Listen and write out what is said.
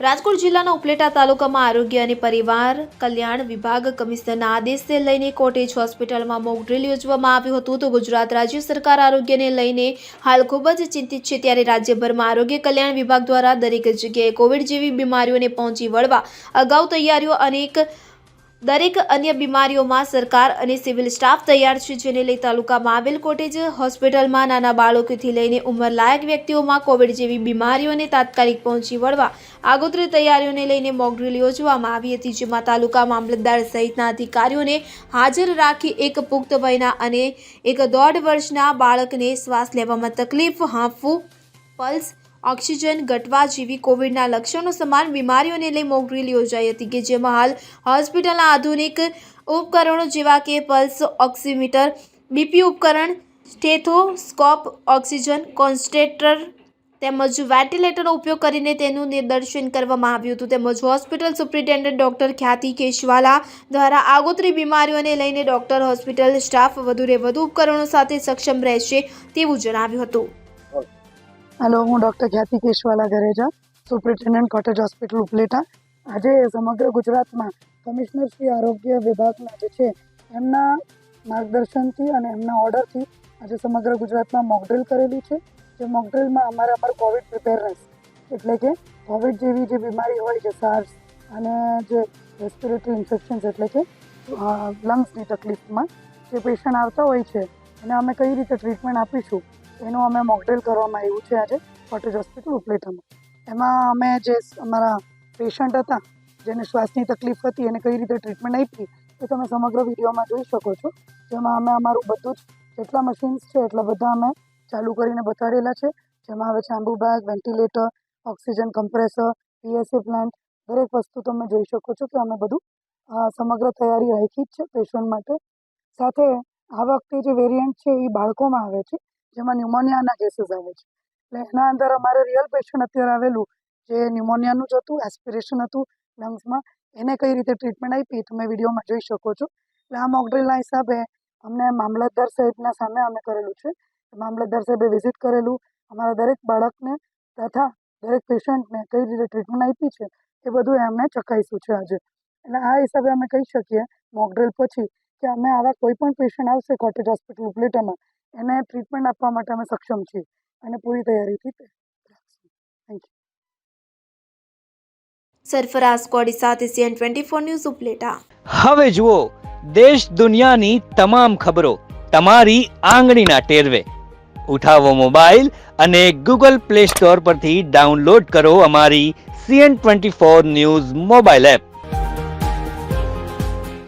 રાજકોટ જિલ્લાના ઉપલેટા તાલુકામાં આરોગ્ય અને પરિવાર કલ્યાણ વિભાગ કમિશનરના આદેશને લઈને કોટેજ હોસ્પિટલમાં મોક ડ્રીલ યોજવામાં આવ્યું હતું. તો ગુજરાત રાજ્ય સરકાર આરોગ્યને લઈને હાલ ખૂબ જ ચિંતિત છે. ત્યારે રાજ્યભરમાં આરોગ્ય કલ્યાણ વિભાગ દ્વારા દરેક જગ્યાએ કોવિડ જેવી બીમારીઓને પહોંચી વળવા અગાઉ તૈયારીઓ અનેક દરેક અન્ય બીમારીઓમાં સરકાર અને સિવિલ સ્ટાફ તૈયાર છે, જેને લઈ તાલુકામાં આવેલ કોટેજ, હોસ્પિટલમાં નાના બાળકોથી લઈને ઉંમરલાયક વ્યક્તિઓમાં કોવિડ જેવી બીમારીઓને તાત્કાલિક પહોંચી વળવા આગોતરી તૈયારીઓને લઈને મોકડ્રીલ યોજવામાં આવી હતી, જેમાં તાલુકા મામલતદાર સહિતના અધિકારીઓને હાજર રાખી એક પુખ્ત વયના અને એક દોઢ વર્ષના બાળકને શ્વાસ લેવામાં તકલીફ હાંફવું પલ્સ ઓક્સિજન ઘટવા જેવી કોવિડના લક્ષણો સમાન બીમારીઓને લઈ મોક યોજાઈ હતી કે જેમાં હાલ હોસ્પિટલના આધુનિક ઉપકરણો જેવા કે પલ્સ ઓક્સિમીટર, બીપી ઉપકરણ, સ્ટેથોસ્કોપ, ઓક્સિજન કોન્સ્ટેટર તેમજ વેન્ટિલેટરનો ઉપયોગ કરીને તેનું નિદર્શન કરવામાં આવ્યું હતું. તેમજ hospital superintendent doctor Khyati Keshwala દ્વારા આગોતરી બીમારીઓને લઈને ડૉક્ટર, હોસ્પિટલ સ્ટાફ વધુને વધુ ઉપકરણો સાથે સક્ષમ રહેશે તેવું જણાવ્યું હતું. હેલો હું doctor Khyati Keshwala Gareja superintendent cottage hospital Upleta. આજે સમગ્ર ગુજરાતમાં કમિશનર શ્રી આરોગ્ય વિભાગના જે છે, એમના માર્ગદર્શનથી અને એમના ઓર્ડરથી આજે સમગ્ર ગુજરાતમાં મોકડ્રિલ કરેલી છે, જે મોકડ્રિલમાં અમારે અમારું કોવિડ પ્રિપેરનેસ એટલે કે કોવિડ જેવી જે બીમારી હોય છે સાર્સ અને જે રેસ્પિરેટરી ઇન્ફેક્શન્સ એટલે કે લંગ્સની તકલીફમાં જે પેશન્ટ આવતા હોય છે એને અમે કઈ રીતે ટ્રીટમેન્ટ આપીશું એનું અમે મોકડેલ કરવામાં આવ્યું છે આજે, કોટેજ હોસ્પિટલ ઉપલેટામાં. એમાં અમે જે અમારા પેશન્ટ હતા, જેને શ્વાસની તકલીફ હતી, એને કઈ રીતે ટ્રીટમેન્ટ આપી, એ તમે સમગ્ર વિડીયોમાં જોઈ શકો છો. જેમાં અમે અમારું બધું જ, જેટલા મશીન્સ છે, એટલા બધા અમે ચાલુ કરીને બતાડેલા છે. જેમાં આવે છે Ambu bag ventilator oxygen compressor PSC plant દરેક વસ્તુ તમે જોઈ શકો છો કે અમે બધું સમગ્ર તૈયારી રાખી જ છે પેશન્ટ માટે. સાથે આ વખતે જે વેરિયન્ટ છે એ બાળકોમાં આવે છે. જેમાં ન્યુમોનિયાના કેસીસ આવે છે. એટલે એના અંદર અમારે રિયલ પેશન્ટ અત્યારે આવેલું, જે ન્યુમોનિયાનું જ હતું એસ્પિરેશન હતું લંગ્સમાં એને કઈ રીતે ટ્રીટમેન્ટ આપી તમે વિડીયોમાં જોઈ શકો છો. એટલે આ મોકડ્રીલના હિસાબે અમને મામલતદાર સાહેબના સામે અમે કરેલું છે. મામલતદાર સાહેબે વિઝિટ કરેલું. અમારા દરેક બાળકને તથા દરેક પેશન્ટને કઈ રીતે ટ્રીટમેન્ટ આપી છે એ બધું એમને ચકાઈશું છે આજે. એટલે આ હિસાબે અમે કહી શકીએ મોકડ્રીલ પછી, કે અમે આવા કોઈ પણ પેશન્ટ આવશે કોટેજ હોસ્પિટલ ઉપલેટામાં એને ટ્રીટમેન્ટ આપવા માટે અમે સક્ષમ છીએ અને પૂરી તૈયારીથી થેન્ક યુ સરફરાઝ કોડી સાથે CN twenty four news Upleta. હવે જુઓ દેશ દુનિયાની તમામ ખબરો તમારી આંગળીના ટેરવે. ઉઠાવો મોબાઈલ અને ગૂગલ પ્લે સ્ટોર પરથી ડાઉનલોડ કરો અમારી CN twenty four news mobile app.